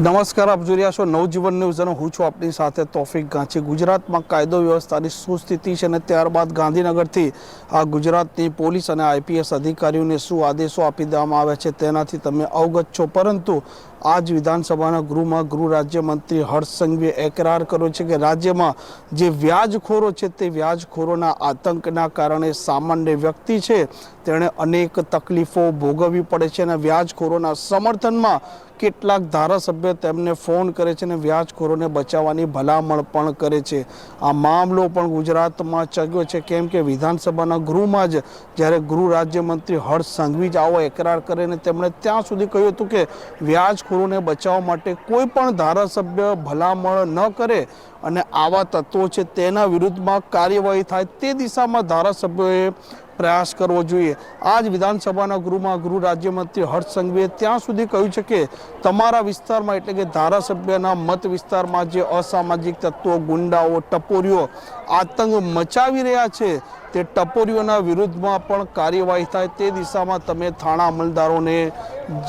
નમસ્કાર, આપ જોઈ રહ્યા છો નવજીવન ન્યૂઝ અને હું છું આપની સાથે તોફિક ગાંચી. ગુજરાતમાં કાયદો વ્યવસ્થાની શું સ્થિતિ છે અને ત્યારબાદ ગાંધીનગરથી આ ગુજરાતની પોલીસ અને આઈપીએસ અધિકારીઓને શું આદેશો આપી દેવામાં આવ્યા છે તેનાથી તમે અવગત છો. પરંતુ આજ વિધાનસભાના ગૃહમાં ગૃહ રાજ્યમંત્રી હર્ષ સંઘવીએ એકરાર કર્યો છે કે રાજ્યમાં જે વ્યાજખોરો છે તે વ્યાજખોરોના આતંકના કારણે સામાન્ય વ્યક્તિ છે, તેણે અનેક તકલીફો ભોગવવી પડે છે અને વ્યાજખોરોના સમર્થનમાં કેટલાક ધારાસભ્ય તેમને ફોન કરે છે અને વ્યાજખોરોને બચાવવાની ભલામણ પણ કરે છે. આ મામલો પણ ગુજરાતમાં ચગ્યો છે. કેમ કે વિધાનસભાના ગૃહમાં જ જ્યારે ગૃહ રાજ્યમંત્રી હર્ષ સંઘવી જ આવો એકરાર કરીને તેમણે ત્યાં સુધી કહ્યું હતું કે વ્યાજખોરોને બચાવવા માટે કોઈ પણ ધારાસભ્ય ભલામણ ન કરે અને આવા તત્વો છે તેના વિરુદ્ધમાં કાર્યવાહી થાય તે દિશામાં ધારાસભ્યોએ પ્રયાસ કરવો જોઈએ. આજ વિધાનસભાના ગૃહમાં ગૃહ રાજ્યમંત્રી હર્ષ સંઘવીએ ત્યાં સુધી કહ્યું છે કે તમારા વિસ્તારમાં એટલે કે ધારાસભ્યના મત વિસ્તારમાં જે અસામાજિક તત્વો, ગુંડાઓ, ટપોરીઓ આતંક મચાવી રહ્યા છે, તે ટપોરીઓના વિરુદ્ધમાં પણ કાર્યવાહી થાય તે દિશામાં તમે થાણા અમલદારોને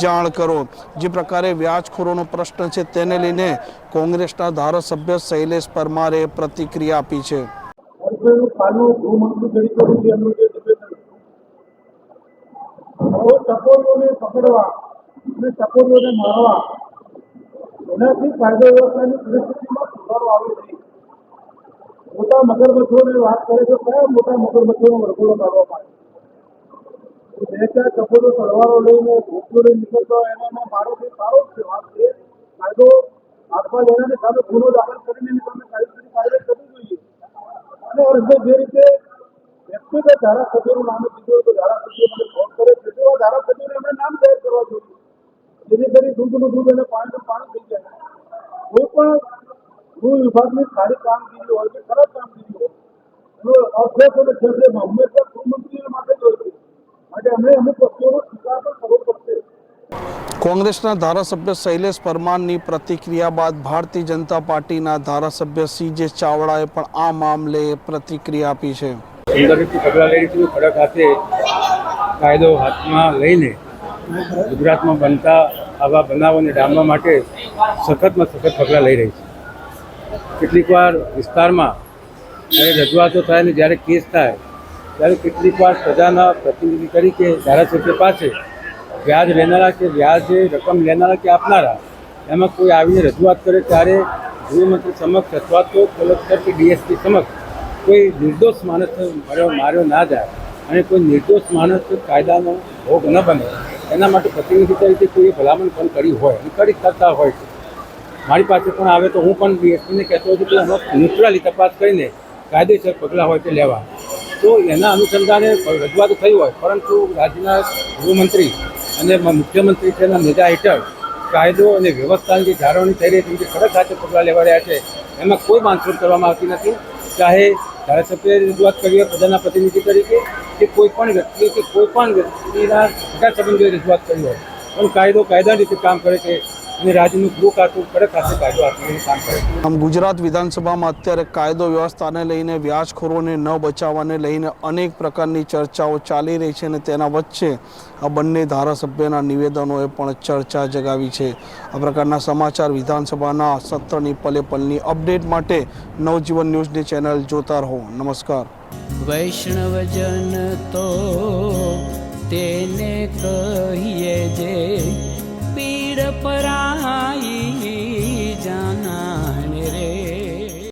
જાણ કરો. જે પ્રકારે વ્યાજખોરોનો પ્રશ્ન છે તેને લઈને કોંગ્રેસના ધારાસભ્ય શૈલેષ પરમારે પ્રતિક્રિયા આપી છે હર્ષભાઈ કાલનું ગૃહમંત્રી તરીકે જે એમનું જે નિવેદન હવે ટકોરીઓને પકડવા અને ટકોરીઓને મારવા, એનાથી કાયદો વ્યવસ્થાની પરિસ્થિતિમાં સુધારો આવે નહીં મોટા મગરમચ્છોને વાત કરે તો કયા મોટા મગરમચ્છોનો વરઘોડો કાઢવામાં આવે બે ચાર ટકોરીઓ તળવારો લઈને ભૂખીઓ લઈને નીકળતો એનામાં મારો જે સારો છે વાત છે. કાયદો હાથમાં લેનારની સામે ગુનો દાખલ કરીને તમે કાયદેસરની કાર્યવાહી કરવી જોઈએ. અને અર્જુન જે રીતે વ્યક્તિગત ધારાસભ્યનું નામ કીધું તો ધારાસભ્યો જેથી દૂધ અને પાણીનું પાણી થઈ જાય. કોઈ પણ ગૃહ વિભાગની સારી કામગીરી હોય કે ખરાબ કામગીરી હોય અભ્યાસ અને જજમાં હંમેશા ગૃહમંત્રીઓ માટે જ હોય છે. માટે એમણે અમુક વસ્તુઓનો સ્વીકાર પણ કરવો પડશે. કોંગ્રેસના ધારાસભ્ય શૈલેષ પરમારની પ્રતિક્રિયા બાદ ભારતીય જનતા પાર્ટીના ધારાસભ્ય સીજે ચાવડાએ પણ આ મામલે પ્રતિક્રિયા આપી છે. ખડા ખાતે કાયદો હાથમાં લઈને ગુજરાતમાં બનતા આવા બનાવોને ડામવા માટે સખતમાં સખત પગલાં લઈ રહી છે. કેટલીક વાર વિસ્તારમાં જ્યારે રજૂઆતો થાય ને જ્યારે કેસ થાય, ત્યારે કેટલીક વાર પ્રજાના પ્રતિનિધિ તરીકે ધારાસભ્ય પાસે વ્યાજ લેનારા કે વ્યાજ રકમ લેનારા કે આપનારા, એમાં કોઈ આવીને રજૂઆત કરે ત્યારે ગૃહમંત્રી સમક્ષ અથવા તો કલેક્ટર કે ડીએસપી સમક્ષ કોઈ નિર્દોષ માણસ માર્યો માર્યો ના જાય અને કોઈ નિર્દોષ માણસ કાયદાનો ભોગ ન બને. એના માટે પ્રતિનિધિ તરીકે કોઈ ભલામણ પણ કરી હોય અને કરી કરતા હોય છે. મારી પાસે પણ આવે તો હું પણ બીએસપીને કહેતો હતો કે ન્યુટ્રલી તપાસ કરીને કાયદેસર પગલાં હોય તે લેવા. તો એના અનુસંધાને રજૂઆત થઈ હોય, પરંતુ રાજ્યના ગૃહમંત્રી અને મુખ્યમંત્રી એના નેજા હેઠળ કાયદો અને વ્યવસ્થાની જે જાળવણી થઈ રહી છે, જે કડક સાથે પગલાં લેવા રહ્યા છે, એમાં કોઈ બાંધછોડ કરવામાં આવતી નથી. ચાહે ધારાસભ્યએ રજૂઆત કરી હોય, પ્રજાના પ્રતિનિધિ તરીકે કે કોઈ પણ વ્યક્તિ કે કોઈ પણ વ્યક્તિના સગા સંબંધીઓએ રજૂઆત કરી હોય, પણ કાયદો કાયદા રીતે કામ કરે છે અને રાજ્યનું ગૃહ ખાતું કડક હાથે કાયદો આપીને કામ કરે આમ ગુજરાત વિધાનસભામાં અત્યારે કાયદો વ્યવસ્થાને લઈને વ્યાજખોરોને ન બચાવવાને લઈને અનેક પ્રકારની ચર્ચાઓ ચાલી રહી છે અને તેના વચ્ચે આ બંને ધારાસભ્યના નિવેદનોએ પણ ચર્ચા જગાવી છે. આ પ્રકારના સમાચાર વિધાનસભાના સત્રની પલે પલની અપડેટ માટે નવજીવન ન્યૂઝની ચેનલ જોતા રહો. નમસ્કાર. વૈષ્ણવજન તો તેને કહીએ જે પીડ પરાઈ